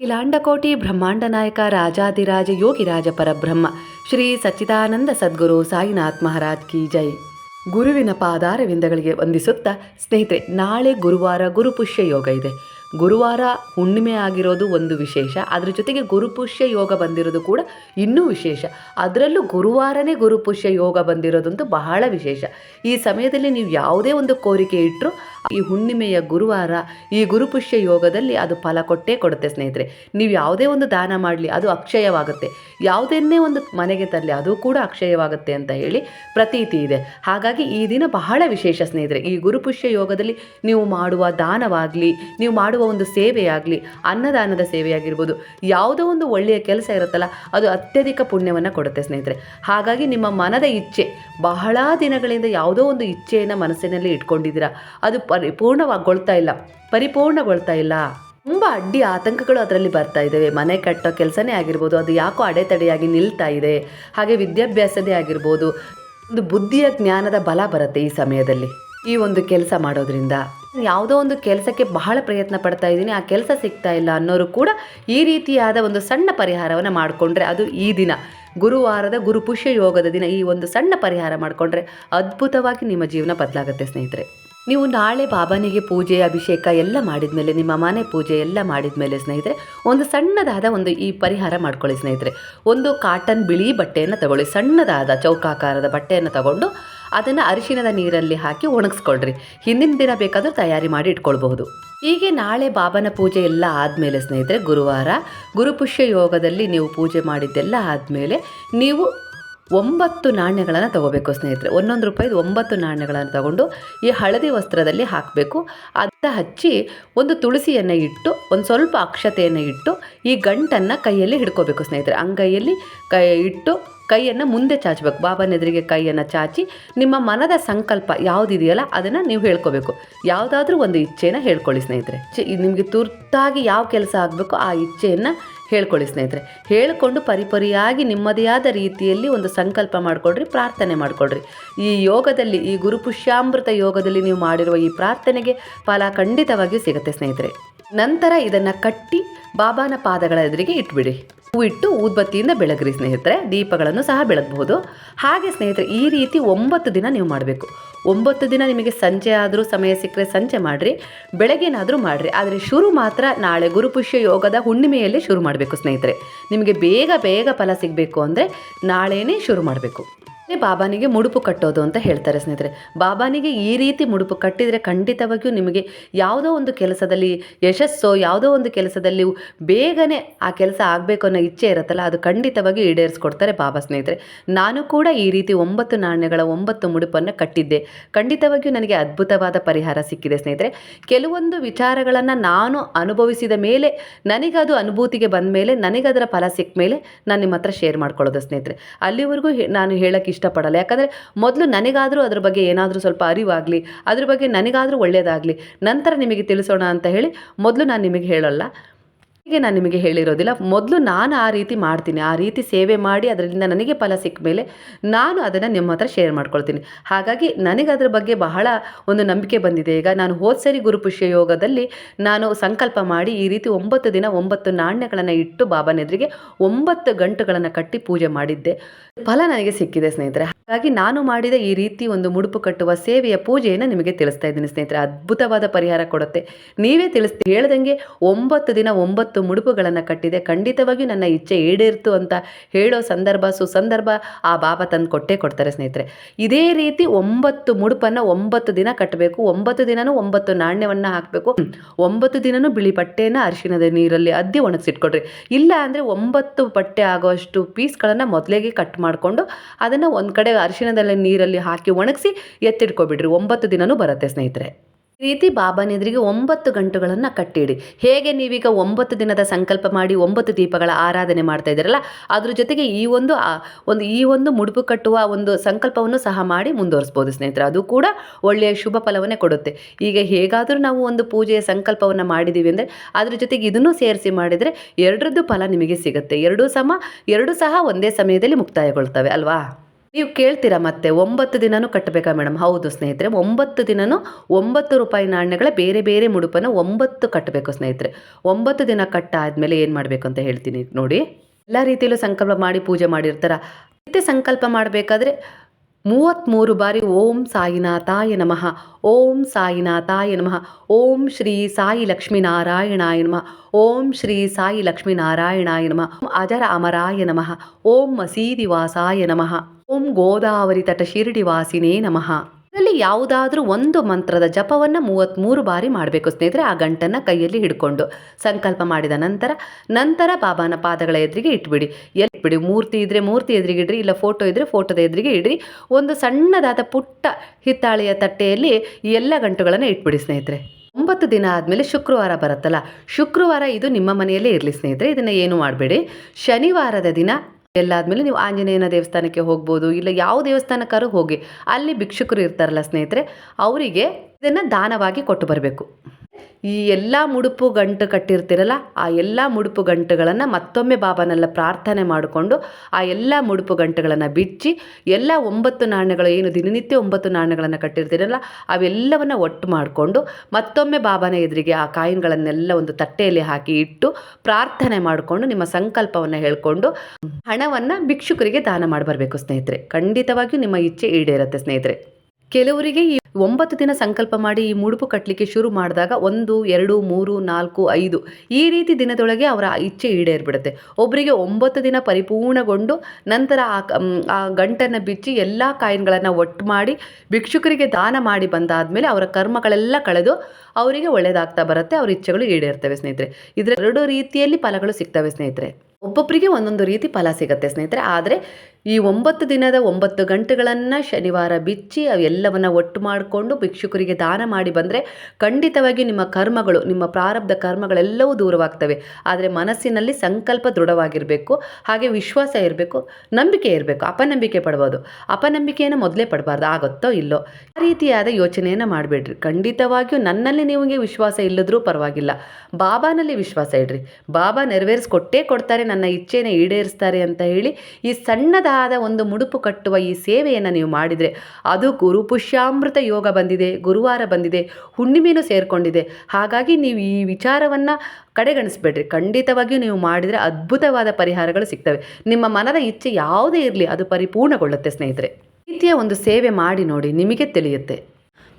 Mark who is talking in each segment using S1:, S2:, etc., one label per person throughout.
S1: ಇಲಾಂಡಕೋಟಿ ಬ್ರಹ್ಮಾಂಡ ನಾಯಕ ರಾಜಾದಿರಾಜ ಯೋಗಿರಾಜ ಪರಬ್ರಹ್ಮ, ಶ್ರೀ ಸಚ್ಚಿದಾನಂದ ಸದ್ಗುರು ಸಾಯಿನಾಥ್ ಮಹಾರಾಜ್ ಕಿ ಜೈ. ಗುರುವಿನ ಪಾದಾರವಿಂದಗಳಿಗೆ ವಂದಿಸುತ್ತಾ ಸ್ನೇಹಿತರೆ, ನಾಳೆ ಗುರುವಾರ ಗುರುಪುಷ್ಯ ಯೋಗ ಇದೆ. ಗುರುವಾರ ಹುಣ್ಣಿಮೆ ಆಗಿರೋದು ಒಂದು ವಿಶೇಷ, ಅದ್ರ ಜೊತೆಗೆ ಗುರುಪುಷ್ಯ ಯೋಗ ಬಂದಿರೋದು ಕೂಡ ಇನ್ನೂ ವಿಶೇಷ. ಅದರಲ್ಲೂ ಗುರುವಾರನೇ ಗುರುಪುಷ್ಯ ಯೋಗ ಬಂದಿರೋದಂತೂ ಬಹಳ ವಿಶೇಷ. ಈ ಸಮಯದಲ್ಲಿ ನೀವು ಯಾವುದೇ ಒಂದು ಕೋರಿಕೆ ಇಟ್ಟರು ಈ ಹುಣ್ಣಿಮೆಯ ಗುರುವಾರ ಈ ಗುರುಪುಷ್ಯ ಯೋಗದಲ್ಲಿ ಅದು ಫಲ ಕೊಟ್ಟೇ ಕೊಡುತ್ತೆ ಸ್ನೇಹಿತರೆ. ನೀವು ಯಾವುದೇ ಒಂದು ದಾನ ಮಾಡಲಿ ಅದು ಅಕ್ಷಯವಾಗುತ್ತೆ. ಯಾವುದನ್ನೇ ಒಂದು ಮನೆಗೆ ತರಲಿ ಅದು ಕೂಡ ಅಕ್ಷಯವಾಗುತ್ತೆ ಅಂತ ಹೇಳಿ ಪ್ರತೀತಿ ಇದೆ. ಹಾಗಾಗಿ ಈ ದಿನ ಬಹಳ ವಿಶೇಷ ಸ್ನೇಹಿತರೆ. ಈ ಗುರುಪುಷ್ಯ ಯೋಗದಲ್ಲಿ ನೀವು ಮಾಡುವ ದಾನವಾಗಲಿ, ನೀವು ಮಾಡುವ ಒಂದು ಸೇವೆಯಾಗಲಿ, ಅನ್ನದಾನದ ಸೇವೆಯಾಗಿರ್ಬೋದು, ಯಾವುದೋ ಒಂದು ಒಳ್ಳೆಯ ಕೆಲಸ ಇರುತ್ತಲ್ಲ, ಅದು ಅತ್ಯಧಿಕ ಪುಣ್ಯವನ್ನು ಕೊಡುತ್ತೆ ಸ್ನೇಹಿತರೆ. ಹಾಗಾಗಿ ನಿಮ್ಮ ಮನದ ಇಚ್ಛೆ, ಬಹಳ ದಿನಗಳಿಂದ ಯಾವುದೋ ಒಂದು ಇಚ್ಛೆಯನ್ನು ಮನಸ್ಸಿನಲ್ಲಿ ಇಟ್ಕೊಂಡಿದ್ದೀರಾ, ಅದು ಪರಿಪೂರ್ಣವಾಗೊಳ್ತಾ ಇಲ್ಲ. ಪರಿಪೂರ್ಣಗೊಳ್ತಾ ಇಲ್ಲ. ತುಂಬ ಅಡ್ಡಿ ಆತಂಕಗಳು ಅದರಲ್ಲಿ ಬರ್ತಾ ಇದ್ದಾವೆ ಮನೆ ಕಟ್ಟೋ ಕೆಲಸನೇ ಆಗಿರ್ಬೋದು, ಅದು ಯಾಕೋ ಅಡೆತಡೆಯಾಗಿ ನಿಲ್ತಾ ಇದೆ, ಹಾಗೆ ವಿದ್ಯಾಭ್ಯಾಸದೇ ಆಗಿರ್ಬೋದು, ಒಂದು ಬುದ್ಧಿಯ ಜ್ಞಾನದ ಬಲ ಬರುತ್ತೆ ಈ ಸಮಯದಲ್ಲಿ. ಈ ಒಂದು ಕೆಲಸ ಮಾಡೋದ್ರಿಂದ. ಯಾವುದೋ ಒಂದು ಕೆಲಸಕ್ಕೆ ಬಹಳ ಪ್ರಯತ್ನ ಪಡ್ತಾ ಇದ್ದೀನಿ, ಆ ಕೆಲಸ ಸಿಗ್ತಾ ಇಲ್ಲ ಅನ್ನೋರು ಕೂಡ ಈ ರೀತಿಯಾದ ಒಂದು ಸಣ್ಣ ಪರಿಹಾರವನ್ನು ಮಾಡಿಕೊಂಡ್ರೆ ಅದು ಈ ದಿನ. ಗುರುವಾರದ ಗುರುಪುಷ್ಯ ಯೋಗದ ದಿನ ಈ ಒಂದು ಸಣ್ಣ ಪರಿಹಾರ ಮಾಡಿಕೊಂಡ್ರೆ ಅದ್ಭುತವಾಗಿ ನಿಮ್ಮ ಜೀವನ ಬದಲಾಗುತ್ತೆ ಸ್ನೇಹಿತರೆ. ನೀವು ನಾಳೆ ಬಾಬನಿಗೆ ಪೂಜೆ, ಅಭಿಷೇಕ ಎಲ್ಲ ಮಾಡಿದ ಮೇಲೆ ನಿಮ್ಮ ಮನೆ ಪೂಜೆ ಎಲ್ಲ ಮಾಡಿದ ಮೇಲೆ ಸ್ನೇಹಿತರೆ, ಒಂದು ಸಣ್ಣದಾದ ಒಂದು ಈ ಪರಿಹಾರ ಮಾಡ್ಕೊಳ್ಳಿ ಸ್ನೇಹಿತರೆ. ಒಂದು ಕಾಟನ್ ಬಿಳಿ ಬಟ್ಟೆಯನ್ನು ತಗೊಳ್ಳಿ. ಸಣ್ಣದಾದ ಚೌಕಾಕಾರದ ಬಟ್ಟೆಯನ್ನು ತಗೊಂಡು ಅದನ್ನು ಅರಿಶಿಣದ ನೀರಲ್ಲಿ ಹಾಕಿ ಒಣಗಿಸ್ಕೊಳ್ರಿ. ಹಿಂದಿನ ದಿನ ಬೇಕಾದರೂ ತಯಾರಿ ಮಾಡಿ ಇಟ್ಕೊಳ್ಬಹುದು. ಹೀಗೆ ನಾಳೆ ಬಾಬನ ಪೂಜೆ ಎಲ್ಲ ಆದಮೇಲೆ ಸ್ನೇಹಿತರೆ, ಗುರುವಾರ ಗುರುಪುಷ್ಯ ಯೋಗದಲ್ಲಿ ನೀವು ಪೂಜೆ ಮಾಡಿದ್ದೆಲ್ಲ ಆದಮೇಲೆ ನೀವು ಒಂಬತ್ತು ನಾಣ್ಯಗಳನ್ನು ತಗೋಬೇಕು ಸ್ನೇಹಿತರೆ. ಒಂದೊಂದು ರೂಪಾಯಿದು ಒಂಬತ್ತು ನಾಣ್ಯಗಳನ್ನು ತಗೊಂಡು ಈ ಹಳದಿ ವಸ್ತ್ರದಲ್ಲಿ ಹಾಕಬೇಕು. ಅದ ಹಚ್ಚಿ ಒಂದು ತುಳಸಿಯನ್ನು ಇಟ್ಟು, ಒಂದು ಸ್ವಲ್ಪ ಅಕ್ಷತೆಯನ್ನು ಇಟ್ಟು ಈ ಗಂಟನ್ನು ಕೈಯಲ್ಲಿ ಹಿಡ್ಕೋಬೇಕು ಸ್ನೇಹಿತರೆ. ಅಂಗೈಯಲ್ಲಿ ಕೈ ಇಟ್ಟು ಕೈಯನ್ನು ಮುಂದೆ ಚಾಚಬೇಕು. ಬಾಬನ ಎದುರಿಗೆ ಕೈಯನ್ನು ಚಾಚಿ ನಿಮ್ಮ ಮನದ ಸಂಕಲ್ಪ ಯಾವುದಿದೆಯಲ್ಲ ಅದನ್ನು ನೀವು ಹೇಳ್ಕೋಬೇಕು. ಯಾವುದಾದ್ರೂ ಒಂದು ಇಚ್ಛೆಯನ್ನು ಹೇಳ್ಕೊಳ್ಳಿ ಸ್ನೇಹಿತರೆ. ನಿಮಗೆ ತುರ್ತಾಗಿ ಯಾವ ಕೆಲಸ ಆಗಬೇಕು ಆ ಇಚ್ಛೆಯನ್ನು ಹೇಳ್ಕೊಳ್ಳಿ ಸ್ನೇಹಿತರೆ. ಹೇಳಿಕೊಂಡು ಪರಿಪರಿಯಾಗಿ ನಿಮ್ಮದೇ ಆದ ರೀತಿಯಲ್ಲಿ ಒಂದು ಸಂಕಲ್ಪ ಮಾಡಿಕೊಡ್ರಿ, ಪ್ರಾರ್ಥನೆ ಮಾಡಿಕೊಡ್ರಿ. ಈ ಯೋಗದಲ್ಲಿ, ಈ ಗುರುಪುಷ್ಯಾಮೃತ ಯೋಗದಲ್ಲಿ ನೀವು ಮಾಡಿರುವ ಈ ಪ್ರಾರ್ಥನೆಗೆ ಫಲ ಖಂಡಿತವಾಗಿಯೂ ಸಿಗುತ್ತೆ ಸ್ನೇಹಿತರೆ. ನಂತರ ಇದನ್ನು ಕಟ್ಟಿ ಬಾಬಾನ ಪಾದಗಳ ಎದುರಿಗೆ ಇಟ್ಬಿಡಿ. ಹೂ ಇಟ್ಟು ಊದ್ಬತ್ತಿಯಿಂದ ಬೆಳಗ್ರಿ ಸ್ನೇಹಿತರೆ, ದೀಪಗಳನ್ನು ಸಹ ಬೆಳಗಬಹುದು. ಹಾಗೆ ಸ್ನೇಹಿತರೆ, ಈ ರೀತಿ ಒಂಬತ್ತು ದಿನ ನೀವು ಮಾಡಬೇಕು. ಒಂಬತ್ತು ದಿನ ನಿಮಗೆ ಸಂಜೆ ಆದರೂ ಸಮಯ ಸಿಕ್ಕರೆ ಸಂಜೆ ಮಾಡಿರಿ, ಬೆಳಗ್ಗೆನಾದರೂ ಮಾಡಿರಿ. ಆದರೆ ಶುರು ಮಾತ್ರ ನಾಳೆ ಗುರುಪುಷ್ಯ ಯೋಗದ ಹುಣ್ಣಿಮೆಯಲ್ಲಿ ಶುರು ಮಾಡಬೇಕು ಸ್ನೇಹಿತರೆ. ನಿಮಗೆ ಬೇಗ ಬೇಗ ಫಲ ಸಿಗಬೇಕು ಅಂದರೆ ನಾಳೆನೇ ಶುರು ಮಾಡಬೇಕು. ಬಾಬಾನಿಗೆ ಮುಡುಪು ಕಟ್ಟೋದು ಅಂತ ಹೇಳ್ತಾರೆ ಸ್ನೇಹಿತರೆ. ಬಾಬಾನಿಗೆ ಈ ರೀತಿ ಮುಡುಪು ಕಟ್ಟಿದರೆ ಖಂಡಿತವಾಗಿಯೂ ನಿಮಗೆ ಯಾವುದೋ ಒಂದು ಕೆಲಸದಲ್ಲಿ ಯಶಸ್ಸೋ, ಯಾವುದೋ ಒಂದು ಕೆಲಸದಲ್ಲಿ ಬೇಗನೆ ಆ ಕೆಲಸ ಆಗಬೇಕು ಅನ್ನೋ ಇಚ್ಛೆ ಇರುತ್ತಲ್ಲ, ಅದು ಖಂಡಿತವಾಗಿ ಈಡೇರಿಸ್ಕೊಡ್ತಾರೆ ಬಾಬಾ ಸ್ನೇಹಿತರೆ. ನಾನು ಕೂಡ ಈ ರೀತಿ ಒಂಬತ್ತು ನಾಣ್ಯಗಳ ಒಂಬತ್ತು ಮುಡುಪನ್ನು ಕಟ್ಟಿದ್ದೆ. ಖಂಡಿತವಾಗಿಯೂ ನನಗೆ ಅದ್ಭುತವಾದ ಪರಿಹಾರ ಸಿಕ್ಕಿದೆ ಸ್ನೇಹಿತರೆ. ಕೆಲವೊಂದು ವಿಚಾರಗಳನ್ನು ನಾನು ಅನುಭವಿಸಿದ ಮೇಲೆ, ನನಗದು ಅನುಭೂತಿಗೆ ಬಂದ ಮೇಲೆ ನನಗದರ ಫಲ ಸಿಕ್ಕ ಮೇಲೆ ನಾನು ನಿಮ್ಮ ಹತ್ರ ಶೇರ್ ಮಾಡ್ಕೊಳ್ಳೋದು ಸ್ನೇಹಿತರೆ. ಅಲ್ಲಿವರೆಗೂ ನಾನು ಹೇಳೋಕ್ಕೆ ಇಷ್ಟಪಡಲ್ಲ. ಯಾಕಂದರೆ ಮೊದಲು ನನಗಾದರೂ ಅದ್ರ ಬಗ್ಗೆ ಏನಾದರೂ ಸ್ವಲ್ಪ ಅರಿವಾಗಲಿ, ಅದ್ರ ಬಗ್ಗೆ ನನಗಾದರೂ ಒಳ್ಳೆಯದಾಗಲಿ ನಂತರ ನಿಮಗೆ ತಿಳಿಸೋಣ ಅಂತ ಹೇಳಿ ಮೊದಲು ನಾನು ನಿಮಗೆ ಹೇಳಲ್ಲ. ಹೀಗೆ ನಾನು ನಿಮಗೆ ಹೇಳಿರೋದಿಲ್ಲ. ಮೊದಲು ನಾನು ಆ ರೀತಿ ಮಾಡ್ತೀನಿ. ಆ ರೀತಿ ಸೇವೆ ಮಾಡಿ ಅದರಿಂದ ನನಗೆ ಫಲ ಸಿಕ್ಕ ಮೇಲೆ ನಾನು ಅದನ್ನು ನಿಮ್ಮ ಹತ್ರ ಶೇರ್ ಮಾಡ್ಕೊಳ್ತೀನಿ. ಹಾಗಾಗಿ ನನಗೆ ಅದರ ಬಗ್ಗೆ ಬಹಳ ಒಂದು ನಂಬಿಕೆ ಬಂದಿದೆ. ಈಗ ನಾನು ಹೋದ ಸರಿ ಗುರುಪುಷ್ಯ ಯೋಗದಲ್ಲಿ ನಾನು ಸಂಕಲ್ಪ ಮಾಡಿ ಈ ರೀತಿ ಒಂಬತ್ತು ದಿನ ಒಂಬತ್ತು ನಾಣ್ಯಗಳನ್ನು ಇಟ್ಟು ಬಾಬಾನೆದ್ರಿಗೆ ಒಂಬತ್ತು ಗಂಟುಗಳನ್ನು ಕಟ್ಟಿ ಪೂಜೆ ಮಾಡಿದ್ದೆ. ಫಲ ನನಗೆ ಸಿಕ್ಕಿದೆ ಸ್ನೇಹಿತರೆ. ಹಾಗಾಗಿ ನಾನು ಮಾಡಿದ ಈ ರೀತಿ ಒಂದು ಮುಡುಪು ಕಟ್ಟುವ ಸೇವೆಯ ಪೂಜೆಯನ್ನು ನಿಮಗೆ ತಿಳಿಸ್ತಾ ಇದ್ದೀನಿ ಸ್ನೇಹಿತರೆ. ಅದ್ಭುತವಾದ ಪರಿಹಾರ ಕೊಡುತ್ತೆ. ನೀವೇ ತಿಳಿಸ್ತೀವಿ ಹೇಳ್ದಂಗೆ ಒಂಬತ್ತು ದಿನ ಒಂಬತ್ತು ಮುಡುಪುಗಳನ್ನು ಕಟ್ಟಿದೆ. ಖಂಡಿತವಾಗಿಯೂ ನನ್ನ ಇಚ್ಛೆ ಈಡೇರ್ತು ಅಂತ ಹೇಳೋ ಸಂದರ್ಭ, ಸುಸಂದರ್ಭ ಆ ಬಾಬಾ ತಂದು ಕೊಟ್ಟೇ ಕೊಡ್ತಾರೆ ಸ್ನೇಹಿತರೆ. ಇದೇ ರೀತಿ ಒಂಬತ್ತು ಮುಡುಪನ್ನು ಒಂಬತ್ತು ದಿನ ಕಟ್ಟಬೇಕು. ಒಂಬತ್ತು ದಿನನೂ ಒಂಬತ್ತು ನಾಣ್ಯವನ್ನು ಹಾಕಬೇಕು. ಒಂಬತ್ತು ದಿನನೂ ಬಿಳಿ ಬಟ್ಟೆಯನ್ನು ಅರಿಶಿಣದ ನೀರಲ್ಲಿ ಅದ್ದಿ ಒಣಗಿಸಿಟ್ಕೊಡ್ರಿ. ಇಲ್ಲ ಅಂದರೆ ಒಂಬತ್ತು ಬಟ್ಟೆ ಆಗೋಷ್ಟು ಪೀಸ್ಗಳನ್ನು ಮೊದಲಿಗೆ ಕಟ್ ಮಾಡಿಕೊಂಡು ಅದನ್ನು ಒಂದು ಕಡೆ ಅರಿಶಿಣದಲ್ಲಿ ನೀರಲ್ಲಿ ಹಾಕಿ ಒಣಗಿಸಿ ಎತ್ತಿಟ್ಕೊಬಿಡ್ರಿ. ಒಂಬತ್ತು ದಿನನೂ ಬರುತ್ತೆ ಸ್ನೇಹಿತರೆ. ರೀತಿ ಬಾಬನ ಎದುರಿಗೆ ಒಂಬತ್ತು ಗಂಟುಗಳನ್ನು ಕಟ್ಟಿಡಿ. ಹೇಗೆ ನೀವೀಗ ಒಂಬತ್ತು ದಿನದ ಸಂಕಲ್ಪ ಮಾಡಿ ಒಂಬತ್ತು ದೀಪಗಳ ಆರಾಧನೆ ಮಾಡ್ತಾ ಇದ್ದೀರಲ್ಲ, ಅದ್ರ ಜೊತೆಗೆ ಈ ಒಂದು ಒಂದು, ಈ ಒಂದು ಮುಡುಪು ಕಟ್ಟುವ ಒಂದು ಸಂಕಲ್ಪವನ್ನು ಸಹ ಮಾಡಿ ಮುಂದುವರಿಸ್ಬೋದು ಸ್ನೇಹಿತರೆ. ಅದು ಕೂಡ ಒಳ್ಳೆಯ ಶುಭ ಫಲವನ್ನೇ ಕೊಡುತ್ತೆ. ಈಗ ಹೇಗಾದರೂ ನಾವು ಒಂದು ಪೂಜೆಯ ಸಂಕಲ್ಪವನ್ನು ಮಾಡಿದ್ದೀವಿ ಅಂದರೆ, ಅದ್ರ ಜೊತೆಗೆ ಇದನ್ನು ಸೇರಿಸಿ ಮಾಡಿದರೆ ಎರಡರದ್ದು ಫಲ ನಿಮಗೆ ಸಿಗುತ್ತೆ. ಎರಡೂ ಸಮ, ಎರಡೂ ಸಹ ಒಂದೇ ಸಮಯದಲ್ಲಿ ಮುಕ್ತಾಯಗೊಳ್ತವೆ, ಅಲ್ವಾ? ನೀವು ಕೇಳ್ತೀರಾ ಮತ್ತೆ? ಒಂಬತ್ತು ದಿನನೂ ಕಟ್ಟಬೇಕಾ ಮೇಡಮ್? ಹೌದು ಸ್ನೇಹಿತರೆ, ಒಂಬತ್ತು ದಿನನೂ ಒಂಬತ್ತು ರೂಪಾಯಿ ನಾಣ್ಯಗಳ ಬೇರೆ ಬೇರೆ ಮುಡುಪನ್ನು ಒಂಬತ್ತು ಕಟ್ಟಬೇಕು ಸ್ನೇಹಿತರೆ. ಒಂಬತ್ತು ದಿನ ಕಟ್ಟಾದ್ಮೇಲೆ ಏನು ಮಾಡಬೇಕು ಅಂತ ಹೇಳ್ತೀನಿ ನೋಡಿ. ಎಲ್ಲ ರೀತಿಯಲ್ಲೂ ಸಂಕಲ್ಪ ಮಾಡಿ ಪೂಜೆ ಮಾಡಿರ್ತಾರ. ಮತ್ತೆ ಸಂಕಲ್ಪ ಮಾಡಬೇಕಾದ್ರೆ ಮೂವತ್ತ್ಮೂರು ಬಾರಿ ಓಂ ಸಾಯಿನಾಥಾಯ ನಮಃ ಓಂ ಸಾಯಿನಾಥಾಯ ನಮಃ ಓಂ ಶ್ರೀ ಸಾಯಿ ಲಕ್ಷ್ಮೀನಾರಾಯಣಾಯ ನಮಃ ಓಂ ಶ್ರೀ ಸಾಯಿ ಲಕ್ಷ್ಮೀನಾರಾಯಣಾಯ ನಮಃ ಓಂ ಅಜರ ಅಮರಾಯ ನಮಃ ಓಂ ಮಸೀದಿ ವಾಸಾಯ ನಮಃ ಓಂ ಗೋದಾವರಿ ತಟ ಶಿರಡಿ ವಾಸಿನೇ ನಮಃ ಇದರಲ್ಲಿ ಯಾವುದಾದ್ರೂ ಒಂದು ಮಂತ್ರದ ಜಪವನ್ನು ಮೂವತ್ತ್ಮೂರು ಬಾರಿ ಮಾಡಬೇಕು ಸ್ನೇಹಿತರೆ, ಆ ಗಂಟನ್ನು ಕೈಯಲ್ಲಿ ಹಿಡ್ಕೊಂಡು. ಸಂಕಲ್ಪ ಮಾಡಿದ ನಂತರ ನಂತರ ಬಾಬಾನ ಪಾದಗಳ ಎದುರಿಗೆ ಇಟ್ಬಿಡಿ. ಎಲ್ಲಿ ಮೂರ್ತಿ ಇದ್ದರೆ ಮೂರ್ತಿ ಎದುರಿಗೆ ಇಡ್ರಿ, ಇಲ್ಲ ಫೋಟೋ ಇದ್ದರೆ ಫೋಟೋದ ಎದುರಿಗೆ ಇಡ್ರಿ. ಒಂದು ಸಣ್ಣದಾದ ಪುಟ್ಟ ಹಿತ್ತಾಳೆಯ ತಟ್ಟೆಯಲ್ಲಿ ಎಲ್ಲ ಗಂಟುಗಳನ್ನು ಇಟ್ಬಿಡಿ ಸ್ನೇಹಿತರೆ. ಒಂಬತ್ತು ದಿನ ಆದಮೇಲೆ ಶುಕ್ರವಾರ ಬರುತ್ತಲ್ಲ, ಶುಕ್ರವಾರ ಇದು ನಿಮ್ಮ ಮನೆಯಲ್ಲೇ ಇರಲಿ ಸ್ನೇಹಿತರೆ, ಇದನ್ನು ಏನು ಮಾಡಬೇಡಿ? ಶನಿವಾರದ ದಿನ ಎಲ್ಲಾದ್ಮೇಲೆ ನೀವು ಆಂಜನೇಯನ ದೇವಸ್ಥಾನಕ್ಕೆ ಹೋಗ್ಬೋದು, ಇಲ್ಲ ಯಾವ ದೇವಸ್ಥಾನಕ್ಕಾದ್ರೂ ಹೋಗಿ, ಅಲ್ಲಿ ಭಿಕ್ಷುಕರು ಇರ್ತಾರಲ್ಲ ಸ್ನೇಹಿತರೆ, ಅವರಿಗೆ ಇದನ್ನು ದಾನವಾಗಿ ಕೊಟ್ಟು ಬರಬೇಕು. ಈ ಎಲ್ಲ ಮುಡುಪು ಗಂಟು ಕಟ್ಟಿರ್ತೀರಲ್ಲ, ಆ ಎಲ್ಲ ಮುಡುಪು ಗಂಟುಗಳನ್ನು ಮತ್ತೊಮ್ಮೆ ಬಾಬಾನೆಲ್ಲ ಪ್ರಾರ್ಥನೆ ಮಾಡಿಕೊಂಡು ಆ ಎಲ್ಲ ಮುಡುಪು ಗಂಟುಗಳನ್ನು ಬಿಚ್ಚಿ, ಎಲ್ಲ ಒಂಬತ್ತು ನಾಣ್ಯಗಳು ಏನು ದಿನನಿತ್ಯ ಒಂಬತ್ತು ನಾಣ್ಯಗಳನ್ನು ಕಟ್ಟಿರ್ತೀರಲ್ಲ, ಅವೆಲ್ಲವನ್ನು ಒಟ್ಟು ಮಾಡಿಕೊಂಡು ಮತ್ತೊಮ್ಮೆ ಬಾಬಾನ ಎದುರಿಗೆ ಆ ಕಾಯಿನ್ಗಳನ್ನೆಲ್ಲ ಒಂದು ತಟ್ಟೆಯಲ್ಲಿ ಹಾಕಿ ಇಟ್ಟು ಪ್ರಾರ್ಥನೆ ಮಾಡಿಕೊಂಡು ನಿಮ್ಮ ಸಂಕಲ್ಪವನ್ನು ಹೇಳ್ಕೊಂಡು ಹಣವನ್ನು ಭಿಕ್ಷುಕರಿಗೆ ದಾನ ಮಾಡಿ ಬರಬೇಕು ಸ್ನೇಹಿತರೆ. ಖಂಡಿತವಾಗಿಯೂ ನಿಮ್ಮ ಇಚ್ಛೆ ಈಡೇರುತ್ತೆ ಸ್ನೇಹಿತರೆ. ಕೆಲವರಿಗೆ ಈ ಒಂಬತ್ತು ದಿನ ಸಂಕಲ್ಪ ಮಾಡಿ ಈ ಮುಡುಪು ಕಟ್ಟಲಿಕ್ಕೆ ಶುರು ಮಾಡಿದಾಗ ಒಂದು, ಎರಡು, ಮೂರು, ನಾಲ್ಕು, ಐದು ಈ ರೀತಿ ದಿನದೊಳಗೆ ಅವರ ಇಚ್ಛೆ ಈಡೇರಿಬಿಡುತ್ತೆ. ಒಬ್ಬರಿಗೆ ಒಂಬತ್ತು ದಿನ ಪರಿಪೂರ್ಣಗೊಂಡು ನಂತರ ಆ ಆ ಗಂಟನ್ನು ಬಿಚ್ಚಿ ಎಲ್ಲ ಕಾಯಿನ್ಗಳನ್ನು ಒಟ್ಟು ಮಾಡಿ ಭಿಕ್ಷುಕರಿಗೆ ದಾನ ಮಾಡಿ ಬಂದಾದಮೇಲೆ ಅವರ ಕರ್ಮಗಳೆಲ್ಲ ಕಳೆದು ಅವರಿಗೆ ಒಳ್ಳೆಯದಾಗ್ತಾ ಬರುತ್ತೆ, ಅವ್ರ ಇಚ್ಛೆಗಳು ಈಡೇರ್ತವೆ ಸ್ನೇಹಿತರೆ. ಇದರ ಎರಡು ರೀತಿಯಲ್ಲಿ ಫಲಗಳು ಸಿಗ್ತವೆ ಸ್ನೇಹಿತರೆ. ಒಬ್ಬೊಬ್ಬರಿಗೆ ಒಂದೊಂದು ರೀತಿ ಫಲ ಸಿಗುತ್ತೆ ಸ್ನೇಹಿತರೆ. ಆದರೆ ಈ ಒಂಬತ್ತು ದಿನದ ಒಂಬತ್ತು ಗಂಟೆಗಳನ್ನು ಶನಿವಾರ ಬಿಚ್ಚಿ ಅವೆಲ್ಲವನ್ನು ಒಟ್ಟು ಮಾಡಿಕೊಂಡು ಭಿಕ್ಷುಕರಿಗೆ ದಾನ ಮಾಡಿ ಬಂದರೆ ಖಂಡಿತವಾಗಿ ನಿಮ್ಮ ಕರ್ಮಗಳು, ನಿಮ್ಮ ಪ್ರಾರಬ್ಧ ಕರ್ಮಗಳೆಲ್ಲವೂ ದೂರವಾಗ್ತವೆ. ಆದರೆ ಮನಸ್ಸಿನಲ್ಲಿ ಸಂಕಲ್ಪ ದೃಢವಾಗಿರಬೇಕು, ಹಾಗೆ ವಿಶ್ವಾಸ ಇರಬೇಕು, ನಂಬಿಕೆ ಇರಬೇಕು, ಅಪನಂಬಿಕೆ ಪಡ್ಬೋದು. ಅಪನಂಬಿಕೆಯನ್ನು ಮೊದಲೇ ಪಡಬಾರ್ದು, ಆಗುತ್ತೋ ಇಲ್ಲೋ? ಆ ರೀತಿಯಾದ ಯೋಚನೆಯನ್ನು ಮಾಡಬೇಡ್ರಿ. ಖಂಡಿತವಾಗಿಯೂ ನನ್ನಲ್ಲಿ ನಿಮಗೆ ವಿಶ್ವಾಸ ಇಲ್ಲದ್ರೂ ಪರವಾಗಿಲ್ಲ. ಬಾಬಾನಲ್ಲಿ ವಿಶ್ವಾಸ ಇಡ್ರಿ. ಬಾಬಾ ನೆರವೇರಿಸ್ಕೊಟ್ಟೇ ಕೊಡ್ತಾರೆ, ನನ್ನ ಇಚ್ಛೆನ ಈಡೇರಿಸ್ತಾರೆ ಅಂತ ಹೇಳಿ ಈ ಸಣ್ಣದಾದ ಒಂದು ಮುಡುಪು ಕಟ್ಟುವ ಈ ಸೇವೆಯನ್ನು ನೀವು ಮಾಡಿದರೆ ಅದು ಗುರು ಪುಷ್ಯಾಮೃತ ಯೋಗ ಬಂದಿದೆ, ಗುರುವಾರ ಬಂದಿದೆ, ಹುಣ್ಣಿಮೆನೂ ಸೇರಿಕೊಂಡಿದೆ. ಹಾಗಾಗಿ ನೀವು ಈ ವಿಚಾರವನ್ನು ಕಡೆಗಣಿಸ್ಬೇಡ್ರಿ. ಖಂಡಿತವಾಗಿಯೂ ನೀವು ಮಾಡಿದರೆ ಅದ್ಭುತವಾದ ಪರಿಹಾರಗಳು ಸಿಗ್ತವೆ. ನಿಮ್ಮ ಮನದ ಇಚ್ಛೆ ಯಾವುದೇ ಇರಲಿ, ಅದು ಪರಿಪೂರ್ಣಗೊಳ್ಳುತ್ತೆ ಸ್ನೇಹಿತರೆ. ರೀತಿಯ ಒಂದು ಸೇವೆ ಮಾಡಿ ನೋಡಿ, ನಿಮಗೆ ತಿಳಿಯುತ್ತೆ.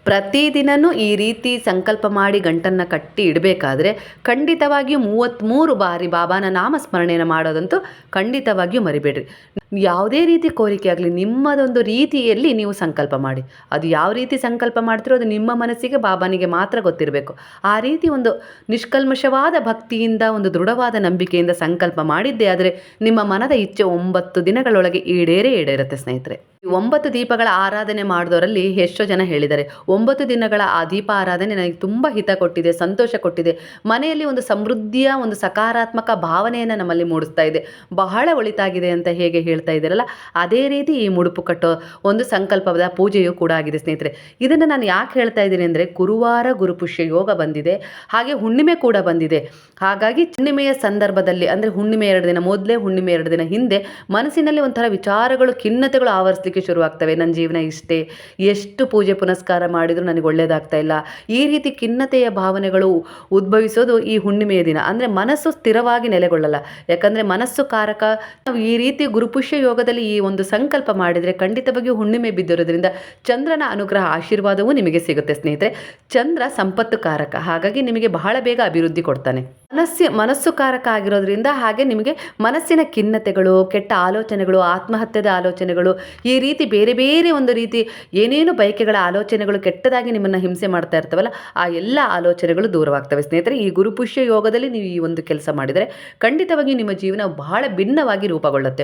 S1: ಪ್ರತಿದಿನನೂ ಈ ರೀತಿ ಸಂಕಲ್ಪ ಮಾಡಿ ಗಂಟನ್ನು ಕಟ್ಟಿ ಇಡಬೇಕಾದ್ರೆ ಖಂಡಿತವಾಗಿಯೂ ಮೂವತ್ತ್ಮೂರು ಬಾರಿ ಬಾಬಾನ ನಾಮಸ್ಮರಣೆಯನ್ನು ಮಾಡೋದಂತೂ ಖಂಡಿತವಾಗಿಯೂ ಮರಿಬೇಡ್ರಿ. ಯಾವುದೇ ರೀತಿ ಕೋರಿಕೆ ಆಗಲಿ, ನಿಮ್ಮದೊಂದು ರೀತಿಯಲ್ಲಿ ನೀವು ಸಂಕಲ್ಪ ಮಾಡಿ. ಅದು ಯಾವ ರೀತಿ ಸಂಕಲ್ಪ ಮಾಡ್ತೀರೋ ಅದು ನಿಮ್ಮ ಮನಸ್ಸಿಗೆ, ಬಾಬಾನಿಗೆ ಮಾತ್ರ ಗೊತ್ತಿರಬೇಕು. ಆ ರೀತಿ ಒಂದು ನಿಷ್ಕಲ್ಮಶವಾದ ಭಕ್ತಿಯಿಂದ, ಒಂದು ದೃಢವಾದ ನಂಬಿಕೆಯಿಂದ ಸಂಕಲ್ಪ ಮಾಡಿದ್ದೇ ಆದರೆ, ನಿಮ್ಮ ಮನದ ಇಚ್ಛೆ ಒಂಬತ್ತು ದಿನಗಳೊಳಗೆ ಈಡೇರೇ ಈಡೇರುತ್ತೆ ಸ್ನೇಹಿತರೆ. ಒಂಬತ್ತು ದೀಪಗಳ ಆರಾಧನೆ ಮಾಡಿದವರಲ್ಲಿ ಎಷ್ಟೋ ಜನ ಹೇಳಿದ್ದಾರೆ, ಒಂಬತ್ತು ದಿನಗಳ ಆ ದೀಪ ಆರಾಧನೆ ನನಗೆ ತುಂಬ ಹಿತ ಕೊಟ್ಟಿದೆ, ಸಂತೋಷ ಕೊಟ್ಟಿದೆ. ಮನೆಯಲ್ಲಿ ಒಂದು ಸಮೃದ್ಧಿಯ, ಒಂದು ಸಕಾರಾತ್ಮಕ ಭಾವನೆಯನ್ನು ನಮ್ಮಲ್ಲಿ ಮೂಡಿಸ್ತಾ ಇದೆ. ಬಹಳ ಒಳಿತಾಗಿದೆ ಅಂತ ಹೇಗೆ ಹೇಳ್ತಾ ಇದ್ದೀರಲ್ಲ, ಅದೇ ರೀತಿ ಈ ಮುಡುಪು ಕಟ್ಟೋ ಒಂದು ಸಂಕಲ್ಪದ ಪೂಜೆಯೂ ಕೂಡ ಆಗಿದೆ ಸ್ನೇಹಿತರೆ. ಇದನ್ನು ನಾನು ಯಾಕೆ ಹೇಳ್ತಾ ಇದ್ದೀನಿ ಅಂದರೆ, ಗುರುವಾರ ಗುರುಪುಷ್ಯ ಯೋಗ ಬಂದಿದೆ, ಹಾಗೆ ಹುಣ್ಣಿಮೆ ಕೂಡ ಬಂದಿದೆ. ಹಾಗಾಗಿ ಹುಣ್ಣಿಮೆಯ ಸಂದರ್ಭದಲ್ಲಿ, ಅಂದರೆ ಹುಣ್ಣಿಮೆ ಎರಡು ದಿನ ಮೊದಲೇ ಹುಣ್ಣಿಮೆ ಎರಡು ದಿನ ಹಿಂದೆ ಮನಸ್ಸಿನಲ್ಲಿ ಒಂಥರ ವಿಚಾರಗಳು, ಖಿನ್ನತೆಗಳು ಆವರಿಸಲಿಕ್ಕೆ ಶುರುವಾಗ್ತವೆ. ನನ್ನ ಜೀವನ ಇಷ್ಟೇ, ಎಷ್ಟು ಪೂಜೆ ಪುನಸ್ಕಾರ ಮಾಡಿದರೂ ನನಗೆ ಒಳ್ಳೆಯದಾಗ್ತಾ ಇಲ್ಲ. ಈ ರೀತಿ ಖಿನ್ನತೆಯ ಭಾವನೆಗಳು ಉದ್ಭವಿಸೋದು ಈ ಹುಣ್ಣಿಮೆಯ ದಿನ. ಅಂದರೆ ಮನಸ್ಸು ಸ್ಥಿರವಾಗಿ ನೆಲೆಗೊಳ್ಳಲ್ಲ. ಯಾಕಂದರೆ ಮನಸ್ಸು ಕಾರಕ, ನಾವು ಈ ರೀತಿ ಗುರುಪುಷ್ಯ ಯೋಗದಲ್ಲಿ ಈ ಒಂದು ಸಂಕಲ್ಪ ಮಾಡಿದರೆ ಖಂಡಿತವಾಗಿಯೂ ಹುಣ್ಣಿಮೆ ಬಿದ್ದಿರೋದ್ರಿಂದ ಚಂದ್ರನ ಅನುಗ್ರಹ ಆಶೀರ್ವಾದವೂ ನಿಮಗೆ ಸಿಗುತ್ತೆ ಸ್ನೇಹಿತರೆ. ಚಂದ್ರ ಸಂಪತ್ತು ಕಾರಕ. ಹಾಗಾಗಿ ನಿಮಗೆ ಬಹಳ ಬೇಗ ಅಭಿವೃದ್ಧಿ ಕೊಡ್ತಾನೆ. ಮನಸ್ಸು ಮನಸ್ಸು ಕಾರಕ ಆಗಿರೋದ್ರಿಂದ ಹಾಗೆ ನಿಮಗೆ ಮನಸ್ಸಿನ ಖಿನ್ನತೆಗಳು, ಕೆಟ್ಟ ಆಲೋಚನೆಗಳು, ಆತ್ಮಹತ್ಯದ ಆಲೋಚನೆಗಳು, ಈ ರೀತಿ ಬೇರೆ ಬೇರೆ ಒಂದು ರೀತಿ ಏನೇನು ಬಯಕೆಗಳ ಆಲೋಚನೆಗಳು ಕೆಟ್ಟದಾಗಿ ನಿಮ್ಮನ್ನು ಹಿಂಸೆ ಮಾಡ್ತಾ ಇರ್ತವಲ್ಲ, ಆ ಎಲ್ಲ ಆಲೋಚನೆಗಳು ದೂರವಾಗ್ತವೆ ಸ್ನೇಹಿತರೆ. ಈ ಗುರುಪುಷ್ಯ ಯೋಗದಲ್ಲಿ ನೀವು ಈ ಒಂದು ಕೆಲಸ ಮಾಡಿದರೆ ಖಂಡಿತವಾಗಿ ನಿಮ್ಮ ಜೀವನ ಬಹಳ ಭಿನ್ನವಾಗಿ ರೂಪುಗೊಳ್ಳುತ್ತೆ.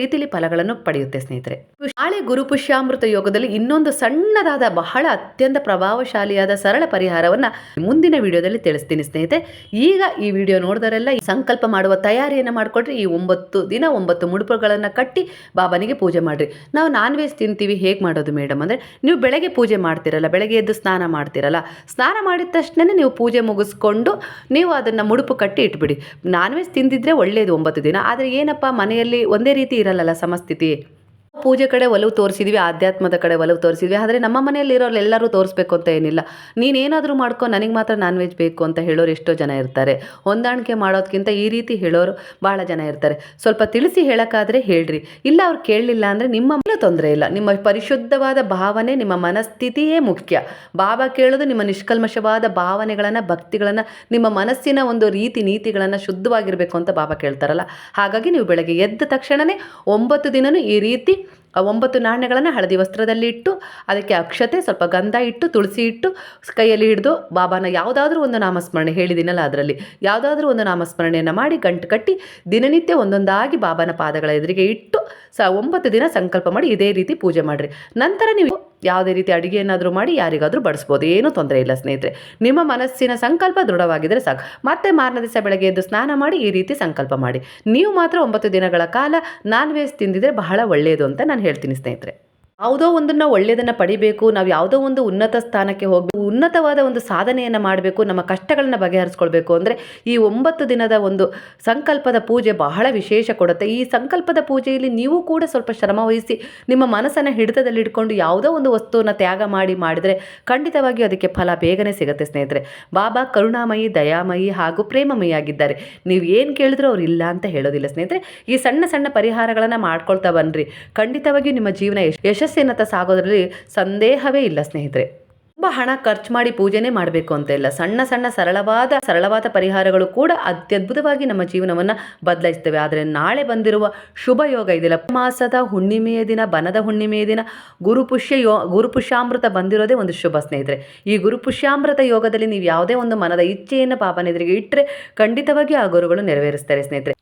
S1: ರೀತಿಯಲ್ಲಿ ಫಲಗಳನ್ನು ಪಡೆಯುತ್ತೆ ಸ್ನೇಹಿತರೆ. ನಾಳೆ ಗುರುಪುಷ್ಯಾಮೃತ ಯೋಗದಲ್ಲಿ ಇನ್ನೊಂದು ಸಣ್ಣದಾದ, ಬಹಳ ಅತ್ಯಂತ ಪ್ರಭಾವಶಾಲಿಯಾದ, ಸರಳ ಪರಿಹಾರವನ್ನ ಮುಂದಿನ ವಿಡಿಯೋದಲ್ಲಿ ತಿಳಿಸ್ತೀನಿ ಸ್ನೇಹಿತರೆ. ಈಗ ಈ ವಿಡಿಯೋ ನೋಡಿದರೆಲ್ಲ ಸಂಕಲ್ಪ ಮಾಡುವ ತಯಾರಿಯನ್ನು ಮಾಡಿಕೊಟ್ರೆ ಈ ಒಂಬತ್ತು ದಿನ ಒಂಬತ್ತು ಮುಡುಪುಗಳನ್ನು ಕಟ್ಟಿ ಬಾಬನಿಗೆ ಪೂಜೆ ಮಾಡ್ರಿ. ನಾವು ನಾನ್ ವೆಜ್ ತಿಂತೀವಿ, ಹೇಗೆ ಮಾಡೋದು ಮೇಡಮ್ ಅಂದರೆ, ನೀವು ಬೆಳಗ್ಗೆ ಪೂಜೆ ಮಾಡ್ತಿರಲ್ಲ, ಬೆಳಗ್ಗೆ ಎದ್ದು ಸ್ನಾನ ಮಾಡ್ತಿರಲ್ಲ, ಸ್ನಾನ ಮಾಡಿದ ತಕ್ಷಣ ನೀವು ಪೂಜೆ ಮುಗಿಸ್ಕೊಂಡು ನೀವು ಅದನ್ನು ಮುಡುಪು ಕಟ್ಟಿ ಇಟ್ಬಿಡಿ. ನಾನ್ ವೆಜ್ ತಿಂದಿದ್ರೆ ಒಳ್ಳೆಯದು ಒಂಬತ್ತು ದಿನ, ಆದರೆ ಏನಪ್ಪ ಮನೆಯಲ್ಲಿ ಒಂದೇ ರೀತಿ ಇರಲ್ಲಲ್ಲ ಸಮಸ್ಥಿತಿ ಪೂಜೆ ಕಡೆ ಒಲವು ತೋರಿಸಿದ್ವಿ, ಆಧ್ಯಾತ್ಮದ ಕಡೆ ಒಲವು ತೋರಿಸಿದ್ವಿ. ಆದರೆ ನಮ್ಮ ಮನೆಯಲ್ಲಿರೋರು ಎಲ್ಲರೂ ತೋರಿಸ್ಬೇಕು ಅಂತ ಏನಿಲ್ಲ. ನೀನೇನಾದರೂ ಮಾಡ್ಕೊ, ನನಗೆ ಮಾತ್ರ ನಾನ್ ವೆಜ್ ಬೇಕು ಅಂತ ಹೇಳೋರು ಎಷ್ಟೋ ಜನ ಇರ್ತಾರೆ. ಹೊಂದಾಣಿಕೆ ಮಾಡೋದಕ್ಕಿಂತ ಈ ರೀತಿ ಹೇಳೋರು ಭಾಳ ಜನ ಇರ್ತಾರೆ. ಸ್ವಲ್ಪ ತಿಳಿಸಿ ಹೇಳೋಕ್ಕಾದರೆ ಹೇಳ್ರಿ. ಇಲ್ಲ ಅವ್ರು ಕೇಳಲಿಲ್ಲ ಅಂದರೆ ನಿಮ್ಮ ಮೇಲೆ ತೊಂದರೆ ಇಲ್ಲ. ನಿಮ್ಮ ಪರಿಶುದ್ಧವಾದ ಭಾವನೆ ನಿಮ್ಮ ಮನಸ್ಥಿತಿಯೇ ಮುಖ್ಯ. ಬಾಬಾ ಕೇಳೋದು ನಿಮ್ಮ ನಿಷ್ಕಲ್ಮಶವಾದ ಭಾವನೆಗಳನ್ನು, ಭಕ್ತಿಗಳನ್ನು, ನಿಮ್ಮ ಮನಸ್ಸಿನ ಒಂದು ರೀತಿ ನೀತಿಗಳನ್ನು ಶುದ್ಧವಾಗಿರಬೇಕು ಅಂತ ಬಾಬಾ ಕೇಳ್ತಾರಲ್ಲ. ಹಾಗಾಗಿ ನೀವು ಬೆಳಗ್ಗೆ ಎದ್ದ ತಕ್ಷಣವೇ ಒಂಬತ್ತು ದಿನವೂ ಈ ರೀತಿ ಒಂಬತ್ತು ನಾಣ್ಯಗಳನ್ನು ಹಳದಿ ವಸ್ತ್ರದಲ್ಲಿ ಇಟ್ಟು, ಅದಕ್ಕೆ ಅಕ್ಷತೆ, ಸ್ವಲ್ಪ ಗಂಧ ಇಟ್ಟು, ತುಳಸಿ ಇಟ್ಟು, ಕೈಯಲ್ಲಿ ಹಿಡಿದು ಬಾಬಾನ ಯಾವುದಾದ್ರೂ ಒಂದು ನಾಮಸ್ಮರಣೆ ಹೇಳಿದ್ದೀನಲ್ಲ ಅದರಲ್ಲಿ, ಯಾವುದಾದ್ರೂ ಒಂದು ನಾಮಸ್ಮರಣೆಯನ್ನು ಮಾಡಿ ಗಂಟು ಕಟ್ಟಿ ದಿನನಿತ್ಯ ಒಂದೊಂದಾಗಿ ಬಾಬಾನ ಪಾದಗಳ ಎದುರಿಗೆ ಇಟ್ಟು, ಸ ಒಂಬತ್ತು ದಿನ ಸಂಕಲ್ಪ ಮಾಡಿ ಇದೇ ರೀತಿ ಪೂಜೆ ಮಾಡಿರಿ. ನಂತರ ನೀವು ಯಾವುದೇ ರೀತಿ ಅಡುಗೆ ಮಾಡಿ ಯಾರಿಗಾದರೂ ಬಡಿಸ್ಬೋದು. ಏನೂ ತೊಂದರೆ ಇಲ್ಲ ಸ್ನೇಹಿತರೆ. ನಿಮ್ಮ ಮನಸ್ಸಿನ ಸಂಕಲ್ಪ ದೃಢವಾಗಿದ್ದರೆ ಸಾಕು. ಮತ್ತೆ ಮಾರನೇ ದಿವಸ ಬೆಳಗ್ಗೆ ಎದ್ದು ಸ್ನಾನ ಮಾಡಿ ಈ ರೀತಿ ಸಂಕಲ್ಪ ಮಾಡಿ. ನೀವು ಮಾತ್ರ ಒಂಬತ್ತು ದಿನಗಳ ಕಾಲ ನಾನ್ ವೆಜ್ ತಿಂದಿದ್ರೆ ಬಹಳ ಒಳ್ಳೆಯದು ಅಂತ ನಾನು ಹೇಳ್ತೀನಿ ಸ್ನೇಹಿತರೆ. ಯಾವುದೋ ಒಂದನ್ನು ಒಳ್ಳೆಯದನ್ನು ಪಡಿಬೇಕು, ನಾವು ಯಾವುದೋ ಒಂದು ಉನ್ನತ ಸ್ಥಾನಕ್ಕೆ ಹೋಗಬೇಕು, ಉನ್ನತವಾದ ಒಂದು ಸಾಧನೆಯನ್ನು ಮಾಡಬೇಕು, ನಮ್ಮ ಕಷ್ಟಗಳನ್ನ ಬಗೆಹರಿಸ್ಕೊಳ್ಬೇಕು ಅಂದರೆ ಈ ಒಂಬತ್ತು ದಿನದ ಒಂದು ಸಂಕಲ್ಪದ ಪೂಜೆ ಬಹಳ ವಿಶೇಷ ಕೊಡುತ್ತೆ. ಈ ಸಂಕಲ್ಪದ ಪೂಜೆಯಲ್ಲಿ ನೀವು ಕೂಡ ಸ್ವಲ್ಪ ಶ್ರಮ ವಹಿಸಿ ನಿಮ್ಮ ಮನಸ್ಸನ್ನು ಹಿಡಿತದಲ್ಲಿ ಇಟ್ಕೊಂಡು ಯಾವುದೋ ಒಂದು ವಸ್ತುವನ್ನು ತ್ಯಾಗ ಮಾಡಿ ಮಾಡಿದರೆ ಖಂಡಿತವಾಗಿಯೂ ಅದಕ್ಕೆ ಫಲ ಬೇಗನೆ ಸಿಗುತ್ತೆ ಸ್ನೇಹಿತರೆ. ಬಾಬಾ ಕರುಣಾಮಯಿ, ದಯಾಮಯಿ ಹಾಗೂ ಪ್ರೇಮಮಯಿಯಾಗಿದ್ದಾರೆ. ನೀವು ಏನು ಕೇಳಿದ್ರೂ ಅವ್ರು ಇಲ್ಲ ಅಂತ ಹೇಳೋದಿಲ್ಲ ಸ್ನೇಹಿತರೆ. ಈ ಸಣ್ಣ ಸಣ್ಣ ಪರಿಹಾರಗಳನ್ನು ಮಾಡ್ಕೊಳ್ತಾ ಬನ್ನಿರಿ ಖಂಡಿತವಾಗಿಯೂ ನಿಮ್ಮ ಜೀವನ ಯಶ್ ಯಶಸ್ಸಿನತ್ತ ಸಾಗೋದ್ರಲ್ಲಿ ಸಂದೇಹವೇ ಇಲ್ಲ, ಸ್ನೇಹಿತರೆ. ತುಂಬ ಹಣ ಖರ್ಚು ಮಾಡಿ ಪೂಜೆನೆ ಮಾಡಬೇಕು ಅಂತ ಇಲ್ಲ. ಸಣ್ಣ ಸಣ್ಣ, ಸರಳವಾದ ಸರಳವಾದ ಪರಿಹಾರಗಳು ಕೂಡ ಅತ್ಯದ್ಭುತವಾಗಿ ನಮ್ಮ ಜೀವನವನ್ನು ಬದಲಾಯಿಸ್ತವೆ. ಆದರೆ ನಾಳೆ ಬಂದಿರುವ ಶುಭ ಯೋಗ ಇದೆಯಲ್ಲ ಮಾಸದ ಹುಣ್ಣಿಮೆಯ ದಿನ, ಬನದ ಹುಣ್ಣಿಮೆಯ ದಿನ ಗುರುಪುಷ್ಯ ಯೋ ಗುರುಪುಷ್ಯಾಮೃತ ಬಂದಿರೋದೇ ಒಂದು ಶುಭ, ಸ್ನೇಹಿತರೆ. ಈ ಗುರುಪುಷ್ಯಾಮೃತ ಯೋಗದಲ್ಲಿ ನೀವು ಯಾವುದೇ ಒಂದು ಮನದ ಇಚ್ಛೆಯನ್ನು ಪಾಪನೆದುರಿಗೆ ಇಟ್ಟರೆ ಖಂಡಿತವಾಗಿ ಆ ಗುರುಗಳು ನೆರವೇರಿಸ್ತಾರೆ, ಸ್ನೇಹಿತರೆ.